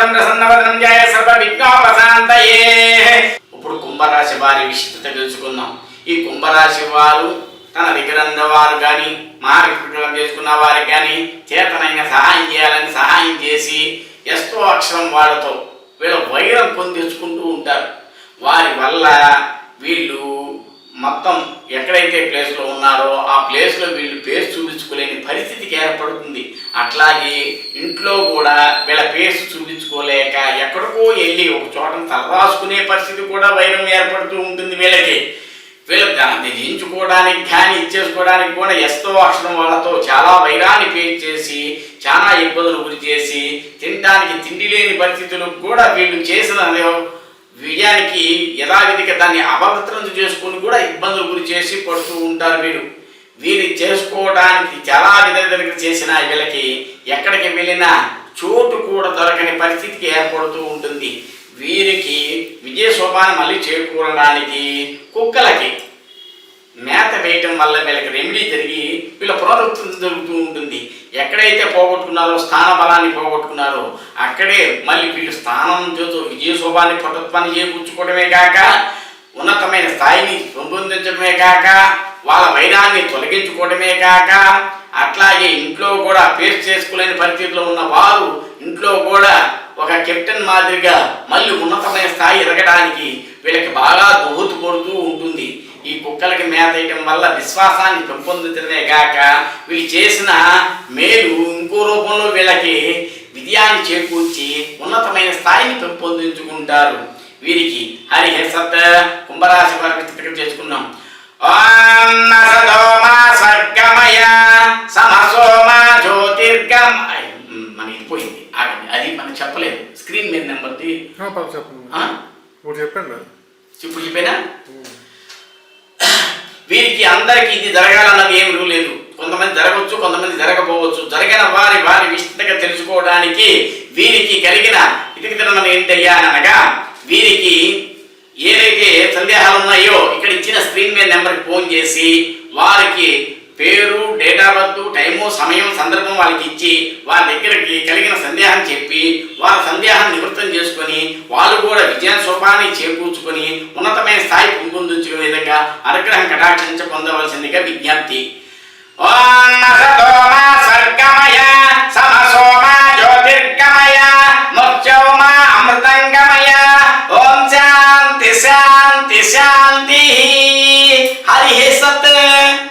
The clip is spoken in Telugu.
శుద్ధం ప్రసన్నవదనం సర్వ విఘ్నోపశాంతయే ఇప్పుడు కుంభరాశి వారి విశిష్టత తెలుసుకుందాం. ఈ కుంభరాశి వారు తన దగ్గరంద వారు కానీ మహావిక్రమం చేసుకున్న వారికి కానీ చేతనైన సహాయం చేయాలని సహాయం చేసి ఎస్తో అక్షరం వాళ్ళతో వీళ్ళ వైరం పొందించుకుంటూ ఉంటారు. వారి వల్ల వీళ్ళు మొత్తం ఎక్కడైతే ప్లేస్లో ఉన్నారో ఆ ప్లేస్లో వీళ్ళు పేరు చూపించుకోలేని పరిస్థితికి ఏర్పడుతుంది. అట్లాగే ఇంట్లో కూడా వీళ్ళ పేరు ఎక్కడికో వెళ్ళి ఒక చోట తలరాసుకునే పరిస్థితి కూడా వైరం ఏర్పడుతూ ఉంటుంది వీళ్ళకి. వీళ్ళు దాన్ని దించుకోవడానికి కానీ ఇచ్చేసుకోవడానికి కూడా ఎస్తో అక్షరం వాళ్ళతో చాలా వైరాన్ని పేరు చేసి చాలా ఇబ్బందులు గురి చేసి తినడానికి తిండి లేని పరిస్థితులకు కూడా వీళ్ళు చేసిన విజయానికి యథావిధిగా దాన్ని అపవిత్రం చేసుకుని కూడా ఇబ్బందులు గురి చేసి పడుతూ ఉంటారు వీరు వీరి చేసుకోవడానికి చాలా విధ చేసిన వీళ్ళకి ఎక్కడికి వెళ్ళినా చోటు కూడా దొరకని పరిస్థితికి ఏర్పడుతూ ఉంటుంది. వీరికి విజయ శోభాన్ని మళ్ళీ చేకూరడానికి కుక్కలకి మేత వేయటం వల్ల వీళ్ళకి రెమెడీ జరిగి వీళ్ళ పునరుద్ధరణ జరుగుతూ ఉంటుంది. ఎక్కడైతే పోగొట్టుకున్నారో స్థాన బలాన్ని పోగొట్టుకున్నారో అక్కడే మళ్ళీ వీళ్ళు స్థానం చేతూ విజయ శోభాన్ని పటుత్వాన్ని చేకూర్చుకోవడమే కాక ఉన్నతమైన స్థాయిని పెంపొందించడమే కాక వాళ్ళ వైరాన్ని తొలగించుకోవడమే కాక అట్లాగే ఇంట్లో కూడా పేస్ట్ చేసుకోలేని పరిస్థితిలో ఉన్న వారు ఇంట్లో కూడా ఒక కెప్టెన్ మాదిరిగా మళ్ళీ ఉన్నతమైన స్థాయి ఎదగడానికి వీళ్ళకి బాగా దోహదపడుతూ ఉంటుంది. ఈ కుక్కలకి మేత వేయడం వల్ల విశ్వాసాన్ని పెంపొందించడమే కాక వీళ్ళు చేసిన మేలు ఇంకో రూపంలో వీళ్ళకి విజయాన్ని చేకూర్చి ఉన్నతమైన స్థాయిని పెంపొందించుకుంటారు. వీరికి హరి సత్ కుంభరాశి వారికి చేసుకున్నాం పోయింది ఆగండి. అది మనం చెప్పలేదు. స్క్రీన్ మీద నెంబర్ది. ఆ? ఇప్పుడు చెప్పండి. ఇప్పుడు చెప్పేనా? వీరికి అందరికీ ఇది జరగాలన్నది ఏమి రూల్ లేదు. కొంతమంది జరగవచ్చు కొంతమంది జరగకపోవచ్చు జరిగిన వారి వారి విస్తృతంగా తెలుసుకోవడానికి వీరికి కలిగిన ఇతకి తినడం ఏంటయ్యా అని అనగా వీరికి ఏదైతే సందేహాలు ఉన్నాయో ఇక్కడ ఇచ్చిన స్క్రీన్ మీద నెంబర్కి ఫోన్ చేసి వారికి పేరు డేట్ ఆఫ్ బర్త్ టైము సమయం సందర్భం వాళ్ళకి ఇచ్చి వారి దగ్గరికి కలిగిన సందేహం చెప్పి వారి సందేహాన్ని నివృత్తం చేసుకొని వాళ్ళు కూడా విజయ సోపాన్ని చేకూర్చుకొని ఉన్నతమైన స్థాయి పెంపొందించుకునే విధంగా అనుగ్రహం కటాక్షించ పొందవలసిందిగా విజ్ఞప్తి. ఓం స్వర్గమయ సమసోమ జ్యోతిర్గమయ మృత్యోమ అమృతంగమయ. ఓం శాంతి శాంతి శాంతి. హరి సత్